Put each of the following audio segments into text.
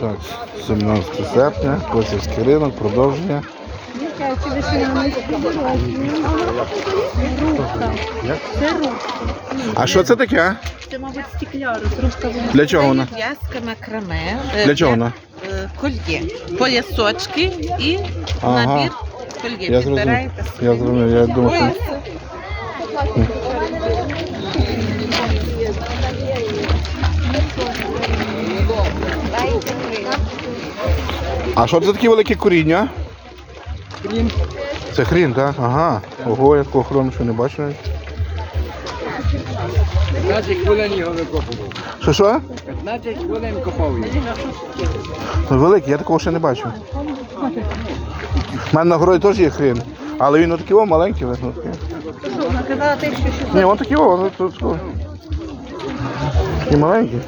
Так, 17 серпня, Косівський ринок, продовження. Це. А що це таке? Це, мабуть, стекляр. Ручка вона. Для чого вона? В'язка макраме. е, Для чого вона? е, Кольє. Поясочки і Ага. набір кольє. Я зрозумів. Підбираєте Я зрозумів, я думав, що... Пояс. А що це такі великі коріння? Хрін. Це хрін, так? Ага. Ого, я такого хрону ще не бачив. навіть. 15 хвилин його викопував. Що що? 15 хвилин копав його. Ну, Великий, я такого ще не бачив. У мене на городі теж є хрін. Але він отакий о, маленький. видно, що. Ні, він такий о, він тут. Такий маленький.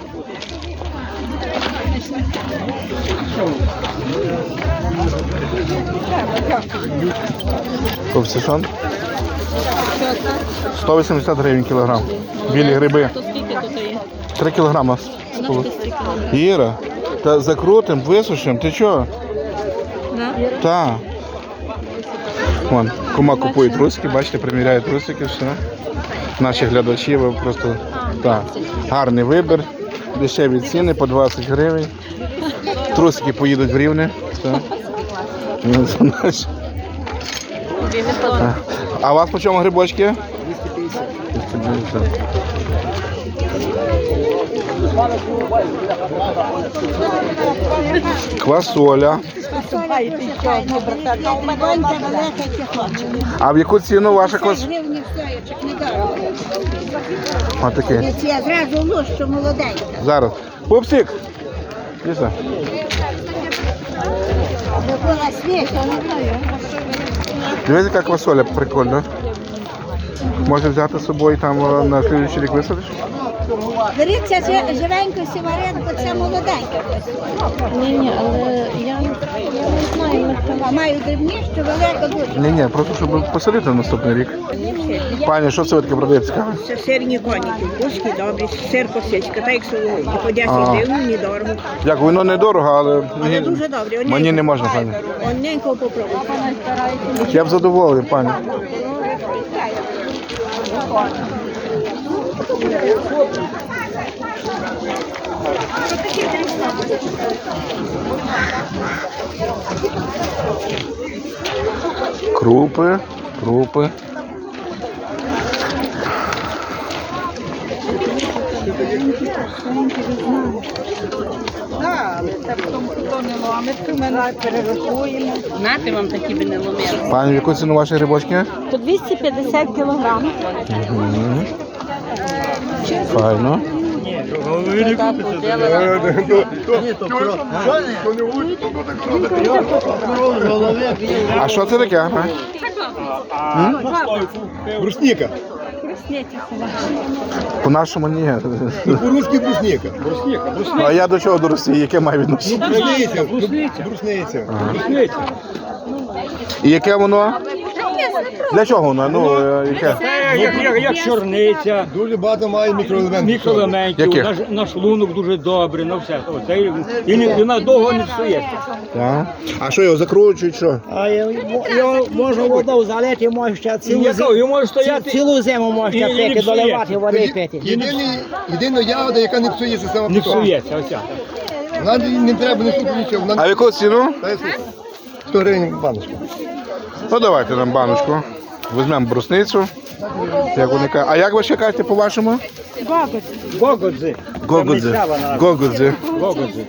Ковсишон? 180 гривень кілограм. Білі гриби. То скільки тут є? 3 кілограма. Іра, та закрутим, висушим, ти чого? Так. Вон, кума купує трусики, бачите, приміряє трусики, все. Наші глядачі, ви просто так. Гарний вибір. Дешеві ціни по 20 гривень. Трусики поїдуть в рівне. Ну. А у вас по чому грибочки? 250. Квасоля. А в яку ціну ваша квас? Отакий. Я. Зараз. Пупсик! Дійсно. Дивись, яка квасоля прикольна. Може взяти з собою там е, на слідуючий рік висадиш? Беріться жи- живеньку сіваренку, це молоденька. Ні, ні, але я, я не знаю. А маю дрібні, що велика дуже. Ні, ні, просто щоб посадити на наступний рік. Пані, що це таке продаєте цікаве? Це сирні коніки, вкусні, добрі, сир косичка, так як сьогодні. По 10 А. гривень, недорого. Як воно недорого, але Але мені, дуже добрі. мені не можна, пані. Одненько попробуйте. Я б задоволений, пані. Крупи, крупи. Знати вам такі би не ломили. Пані, в яку ціну ваші грибочки? По 250 кілограм. Мгм. Файно. А що це таке? а? Брусніка. По-нашому ні. По-русски брусніка. А я до чого до Росії? Яке має відношення? Брусниця. Брусниця. Брусниця. І яке воно? Для чого воно? Ну, е, яке? Як, як, як чорниця, Дуже багато має мікроелементів. мікроелементів, Яких? наш, наш шлунок дуже добре, ну все. Оце, і, і, не- і вона довго не псується. Так. А що його закручують, що? А його, його можна воду залити, може ще І цілу, яка, зиму, і може стояти, цілу зиму І- і не пити, псує. доливати води пити. Єдиний, єдина ягода, яка не псується сама не по собі. псується. Оця. Вона не треба не супер нічого. А Вона в яку ціну? Та й супер. 100 гривень баночка. Ну давайте нам баночку. Візьмемо брусницю. Як вони кажуть. А як ви ще кажете по-вашому? Гогодзи. Гогодзи. Гогодзи.